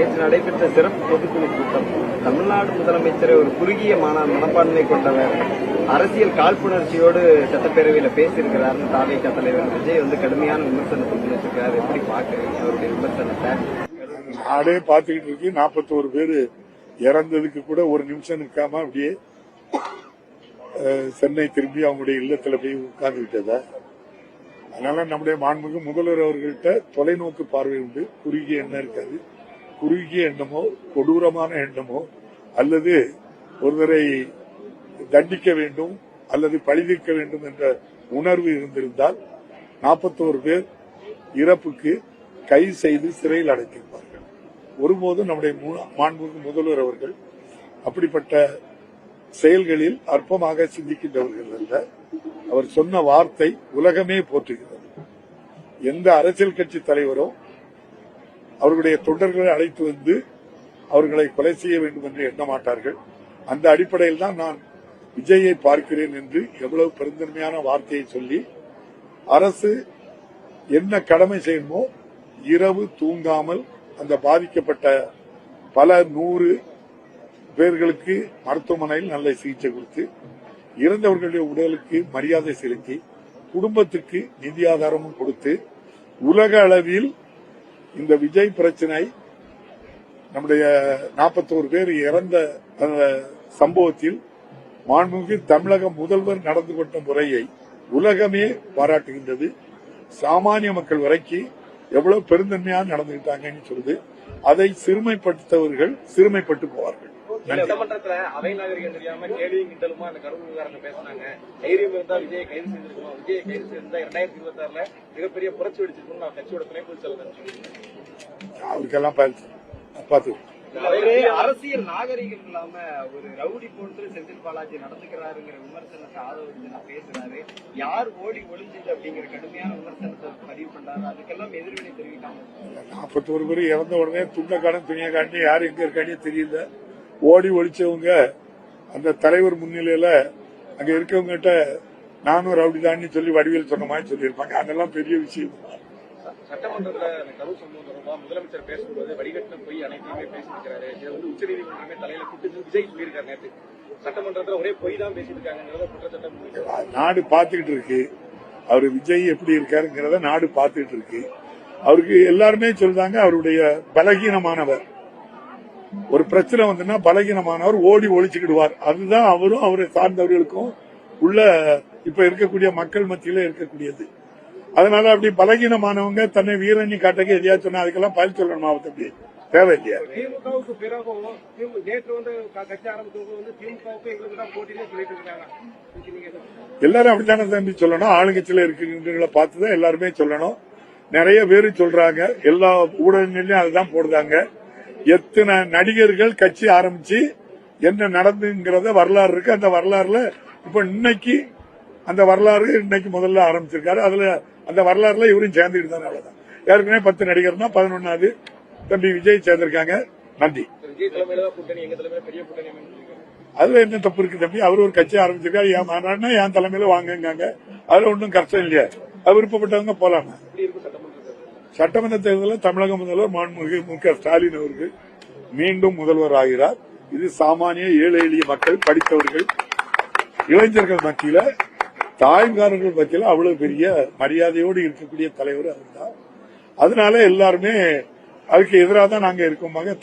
நேற்று நடைபெற்ற சிறப்பு பொதுக்குழு கூட்டம். தமிழ்நாடு முதலமைச்சரை ஒரு குறுகிய மன மனப்பான்மை கொண்டவர். அரசியல் காழ்ப்புணர்ச்சியோடு சட்டப்பேரவையில் பேசியிருக்கிறாருன்னு தாவேக தலைவர் விஜய் வந்து கடுமையான விமர்சனத்தை முன்வச்சிருக்காரு எப்படி பாக்குறீங்க அவருடைய விமர்சனத்தை? நாடே பார்த்துக்கிட்டு இருக்கு நாற்பத்தோரு பேர் இறந்ததுக்கு கூட ஒரு நிமிஷம் நிற்காம அப்படியே சென்னை திரும்பி அவங்களுடைய இல்லத்துல போய் உட்கார்ந்துகிட்டதா அதனால நம்முடைய மாண்புமிகு முதல்வர் அவர்கள்ட்ட தொலைநோக்கு பார்வை உண்டு. குறுகிய என்ன இருக்காது. குறுகிய எண்ணமோ கொடூரமான எண்ணமோ அல்லது ஒருவரை தண்டிக்க வேண்டும் அல்லது பழிதீர்க்க வேண்டும் என்ற உணர்வு இருந்திருந்தால் நாற்பத்தோரு பேர் இறப்புக்கு கை செய்து சிறையில் அடைத்திருப்பார்கள். ஒருபோதும் நம்முடைய மு- மாண்புமிகு முதல்வர் அவர்கள் அப்படிப்பட்ட செயல்களில் அற்பமாக சிந்திக்கின்றவர்கள் அல்ல. அவர் சொன்ன வார்த்தை உலகமே போற்றுகிறது. எந்த அரசியல் கட்சி தலைவரோ அவர்களுடைய தொண்டர்களை அழைத்து வந்து அவர்களை கொலை செய்ய வேண்டும் என்று எண்ண மாட்டார்கள். அந்த அடிப்படையில் தான் நான் விஜயை பார்க்கிறேன் என்று எவ்வளவு பெருந்தன்மையான வார்த்தையை சொல்லி அரசு என்ன கடமை செய்யணுமோ இரவு தூங்காமல் அந்த பாதிக்கப்பட்ட பல நூறு பேர்களுக்கு மருத்துவமனையில் நல்ல சிகிச்சை கொடுத்து இறந்தவர்களுடைய உடலுக்கு மரியாதை செலுத்தி குடும்பத்துக்கு நிதி ஆதாரமும் கொடுத்து உலக அளவில் இந்த விஜய் பிரச்சனை நம்முடைய நாற்பத்தோரு பேர் இறந்த சம்பவத்தில் மாண்புமிகு தமிழக முதல்வர் நடந்து கொண்ட முறையை உலகமே பாராட்டுகின்றது. சாமானிய மக்கள் வரைக்கும் எவ்வளவு பெருந்தன்மையாக நடந்துகிட்டாங்கன்னு சொல்லுது அதை சிறுமைப்படுத்தவர்கள் சிறுமைப்பட்டு போவார்கள். சட்டமன்றத்துல அவை நாகரிகம் தெரியாம கேள்வியும் கிண்டலுமா அந்த கருவுகாரங்க பேசினாங்க. தைரியம் இருந்தா விஜய் கைது செய்திருக்கணும். விஜய் கைது செய்திருந்தா இரண்டாயிரத்தி இருபத்தி ஆறுல மிகப்பெரிய புரட்சி வெடிச்சிருக்கணும் நான் கட்சியோட துணை பொதுச் செயலர் அவருக்கெல்லாம் பார்த்து. அரசியல் நாகரிகம் இல்லாம ஒரு ரவுடி போன்று செந்தில் பாலாஜி நடந்துக்கிறாருங்கிற விமர்சனத்தை ஆதரவு நான் பேசுறாரு. யார் ஓடி ஒளிஞ்சது அப்படிங்கிற கடுமையான விமர்சனத்தை பதிவு பண்றாரு. அதுக்கெல்லாம் எதிர்வினை தெரிவிக்காம. நாற்பத்தோரு பேர் இறந்த உடனே துண்டக்காரன் துணியக்காரன் யார் எங்க இருக்கானே தெரியல. ஓடி ஒழிச்சவங்க அந்த தலைவர் முன்னிலையில அங்க இருக்கவங்க கிட்ட நானும் ரவுடிதான்னு சொல்லி வடிவேல் சொன்ன மாதிரி சொல்லியிருப்பாங்க. அதெல்லாம் பெரிய விஷயம். சட்டமன்றத்துல அந்த கரு சம்பவம் தொடர்பா முதலமைச்சர் பேசும்போது வடிகட்டின பொய் அனைத்தையுமே பேசியிருக்காரு இதை வந்து உச்சநீதிமன்றமே தலையில கூட்டு விஜய் சொல்லியிருக்காரு நேற்று சட்டமன்றத்துல ஒரே பொய் தான் பேசியிருக்காங்கிறத குற்றச்சாட்டம் முன்வைக்கிறார். நாடு பார்த்துக்கிட்டு இருக்கு. அவர் விஜய் எப்படி இருக்காருங்கிறத நாடு பார்த்துக்கிட்டு இருக்கு. அவருக்கு எல்லாருமே சொல்றாங்க அவருடைய பலகீனமானவர். ஒரு பிரச்சனை வந்துன்னா பலகீனமானவர் ஓடி ஒழிச்சுக்கிடுவார். அதுதான் அவரும் அவரை சார்ந்தவர்களுக்கும் உள்ள இப்ப இருக்கக்கூடிய மக்கள் மத்தியில இருக்கக்கூடியது. அதனால அப்படி பலகீனமானவங்க தன்னை வீரண்ணி காட்டக்க எதையா சொன்னா அதுக்கெல்லாம் பதில் சொல்லணும் மாவட்ட அப்படி நீங்க என்ன- எல்லாரும் அப்படித்தானே தம்பி சொல்லணும்? ஆளுங்கட்சியில இருக்கின்றவங்களை பார்த்து தான் எல்லாருமே சொல்லணும். நிறைய பேர் சொல்றாங்க. எல்லா ஊடகங்களையும் அதுதான் போடுறாங்க. எத்தனை நடிகர்கள் கட்சி ஆரம்பிச்சு என்ன நடந்துங்கிறத வரலாறு இருக்கு. அந்த வரலாறுல இப்ப இன்னைக்கு அந்த வரலாறு இன்னைக்கு முதல்ல ஆரம்பிச்சிருக்காரு. அதுல அந்த வரலாறுல இவரும் சேர்ந்துக்கிட்டு தானே அவ்வளவுதான். ஏற்கனவே பத்து நடிகர்னா பதினொன்னாவது தம்பி விஜய் சேர்ந்திருக்காங்க. நன்றி. அதுல என்ன தப்பு இருக்கு தம்பி? அவர் ஒரு கட்சி ஆரம்பிச்சிருக்காரு. என் மாநாடுனா என் தலைமையில வாங்குங்காங்க. அதுல ஒன்றும் கஷ்டம் இல்லையா. அது விருப்பப்பட்டவங்க போலாமா? சட்டமன்ற தேர்தலில் தமிழக முதல்வர் மாண்புமிகு மு க ஸ்டாலின் அவர்கள் மீண்டும் முதல்வர் ஆகிறார். இது சாமானிய ஏழை எளிய மக்கள் படித்தவர்கள் இளைஞர்கள் மத்தியில தாய்காரர்கள் மத்தியில அவ்வளவு பெரிய மரியாதையோடு இருக்கக்கூடிய தலைவர் அவர்தான் அதனால எல்லாருமே அதுக்கு எதிராக தான் நாங்க இருக்கோமாக